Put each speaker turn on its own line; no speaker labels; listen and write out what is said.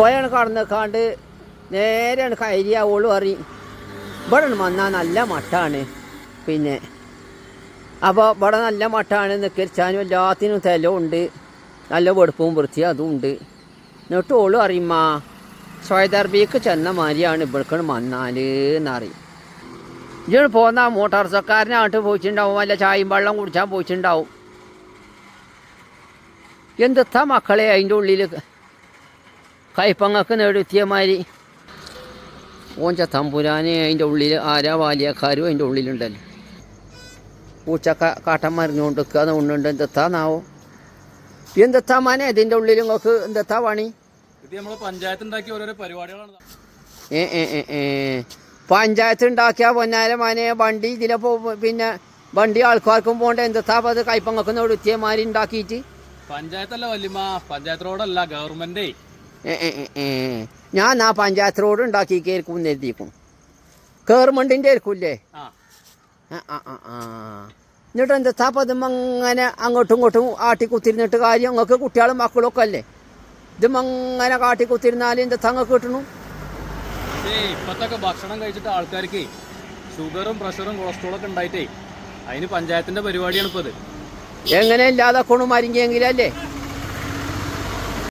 പോയാണ് കടന്നേക്കാണ്ട് നേരെയാണ് കയറിയാവുള്ളൂ അറി ഇവിടെ വന്നാൽ നല്ല മട്ടാണ്. പിന്നെ അപ്പോൾ ഇവിടെ നല്ല മട്ടാണ് നിക്കരിച്ചാനും എല്ലാത്തിനും തെലവും ഉണ്ട് നല്ല വെടുപ്പും വൃത്തി അതും ഉണ്ട് എന്നിട്ട് ഓൾ അറിയുമ്മ സ്വയദർബിക്ക് ചെന്ന മാതിരിയാണ് ഇവിടേക്കാണ് വന്നാൽ എന്നറിയും ഇജ് പോന്ന മോട്ടോർ സക്കാരനായിട്ട് പോയിട്ടുണ്ടാവും വല്ല ചായയും വെള്ളം കുടിച്ചാൽ പോയിട്ടുണ്ടാവും. എന്തെത്താ മക്കളെ അതിന്റെ ഉള്ളിൽ കയ്പങ്ങക്ക് നേടുത്തിയ മാതിരി ഓഞ്ച തമ്പുരാനെ അതിന്റെ ഉള്ളിൽ ആരാ വാലിയക്കാരും അതിന്റെ ഉള്ളിലുണ്ടല്ലോ. പൂച്ച കാട്ടം മറിഞ്ഞുകൊണ്ട് നിൽക്കുക ഉണ്ണുണ്ട്. എന്തെത്താന്നാവോ എന്തെത്താ മാനെ? ഇതിന്റെ ഉള്ളിൽ നിങ്ങൾക്ക് എന്തെത്താ പണി? ഏ ഏ ഏ ഏ. പഞ്ചായത്ത് ഉണ്ടാക്കിയ പൊന്നാര മാനെ വണ്ടി ഇതിലെ പിന്നെ വണ്ടി ആൾക്കാർക്കും പോകണ്ട. എന്തെത്താ അത് കയ്പങ്ങക്ക് നേടുത്തിയ മാതിരി ഉണ്ടാക്കിയിട്ട്?
പഞ്ചായത്തല്ല വല്യമ്മ പഞ്ചായത്ത് റോഡല്ല
ഏ. ഞാൻ ആ പഞ്ചായത്ത് റോഡ് ഉണ്ടാക്കി കയറിക്കും എഴുതിക്കും ഗവൺമെന്റിന്റെ ആയിരിക്കൂല്ലേ?
ആ.
ആ ആ എന്നിട്ട് എന്താ താപ്പതും അങ്ങനെ അങ്ങോട്ടും ഇങ്ങോട്ടും ആട്ടി കുത്തിരുന്നിട്ട് കാര്യം നിങ്ങൾക്ക് കുട്ടികളും മക്കളും ഒക്കെ അല്ലേ? ഇതും അങ്ങനെ കാട്ടി കുത്തിരുന്നാലും എന്താ തങ്ങൾക്ക് കിട്ടണു?
ഇപ്പത്തൊക്കെ ഭക്ഷണം കഴിച്ചിട്ട് ആൾക്കാർക്ക് ഷുഗറും പ്രഷറും കൊളസ്ട്രോളും ഒക്കെ ഉണ്ടായിട്ടേ അതിന് പഞ്ചായത്തിന്റെ പരിപാടിയാണ് ഇപ്പൊ ഇത്
എങ്ങനെ ഇല്ലാതെ കൊണു മരിഞ്ഞെങ്കിലല്ലേ